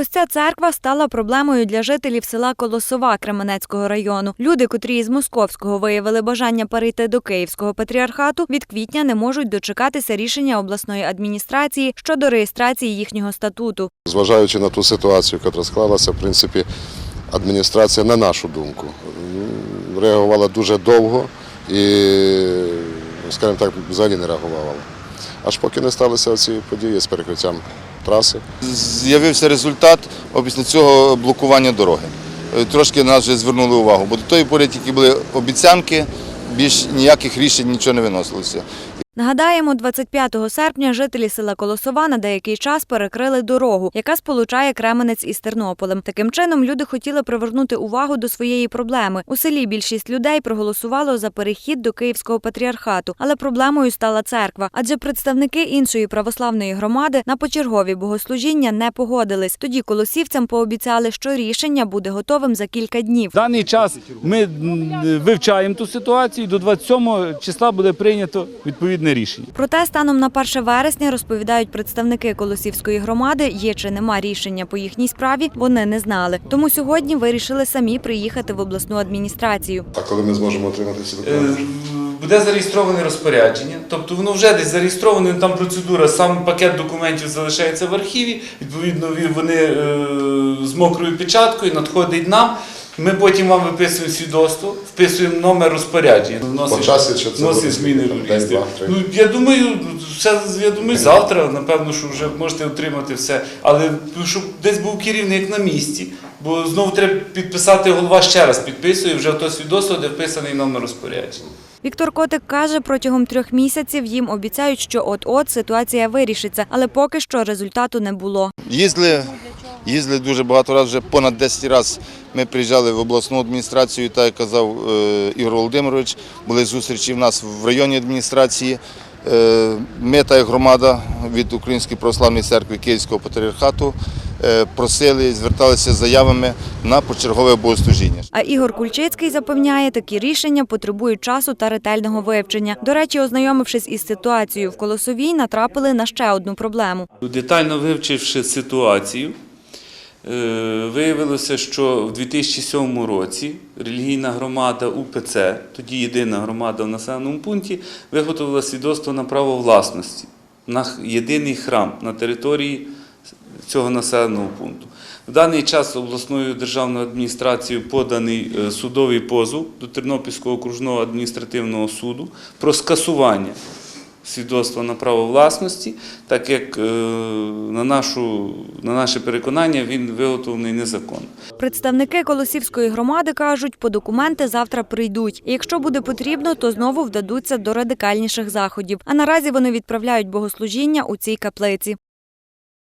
Ось ця церква стала проблемою для жителів села Колосова Кременецького району. Люди, котрі із московського виявили бажання перейти до Київського патріархату, від квітня не можуть дочекатися рішення обласної адміністрації щодо реєстрації їхнього статуту. Зважаючи на ту ситуацію, яка склалася, в принципі, адміністрація, на нашу думку, реагувала дуже довго і, скажімо так, взагалі не реагувала. Аж поки не сталися ці події з перекриттям траси. З'явився результат після цього блокування дороги. Е, Трошки на нас вже звернули увагу, бо до тої пори тільки були обіцянки, більш ніяких рішень нічого не виносилося. Нагадаємо, 25 серпня жителі села Колосова на деякий час перекрили дорогу, яка сполучає Кременець із Тернополем. Таким чином люди хотіли привернути увагу до своєї проблеми. У селі більшість людей проголосувало за перехід до Київського патріархату, але проблемою стала церква, адже представники іншої православної громади на почергові богослужіння не погодились. Тоді колосівцям пообіцяли, що рішення буде готовим за кілька днів. Даний час ми вивчаємо ту ситуацію. До 27 числа буде прийнято відповідне рішення. Проте станом на 1 вересня розповідають представники Колосівської громади, є чи нема рішення по їхній справі, вони не знали. Тому сьогодні вирішили самі приїхати в обласну адміністрацію. А коли ми зможемо отримати ці Е, Буде зареєстроване розпорядження, тобто воно вже десь зареєстроване, там процедура, сам пакет документів залишається в архіві. Відповідно, вони е, з мокрою печаткою надходить нам. Ми потім вам виписуємо свідоцтво, вписуємо номер розпорядження. По часі чи це вносить зміни до день, реєстрів. два, три? Ну я думаю, все я думаю, завтра, напевно, що вже можете отримати все. Але щоб десь був керівник на місці, бо знову треба підписати голова ще раз підписує вже то свідоцтво, де вписаний номер розпорядження. Віктор Котик каже, протягом трьох місяців їм обіцяють, що от-от ситуація вирішиться, але поки що результату не було. Їздили, їздили дуже багато разів, вже понад 10 разів ми приїжджали в обласну адміністрацію, так як казав е, Ігор Володимирович, були зустрічі в нас в районній адміністрації. Е, Ми та громада від Української православної церкви Київського патріархату е, просили, зверталися з заявами на почергове богослужіння. А Ігор Кульчицький запевняє, такі рішення потребують часу та ретельного вивчення. До речі, ознайомившись із ситуацією в Колосовій, натрапили на ще одну проблему. Детально вивчивши ситуацію, виявилося, що в 2007 році релігійна громада УПЦ, тоді єдина громада в населеному пункті, виготовила свідоцтво на право власності на єдиний храм на території цього населеного пункту. В даний час обласною державною адміністрацією поданий е, судовий позов до Тернопільського окружного адміністративного суду про скасування свідоцтва на право власності, так як е, на, нашу, на наше переконання він виготовлений незаконно. Представники Колосівської громади кажуть, по документи завтра прийдуть. Якщо буде потрібно, то знову вдадуться до радикальніших заходів. А наразі вони відправляють богослужіння у цій каплиці.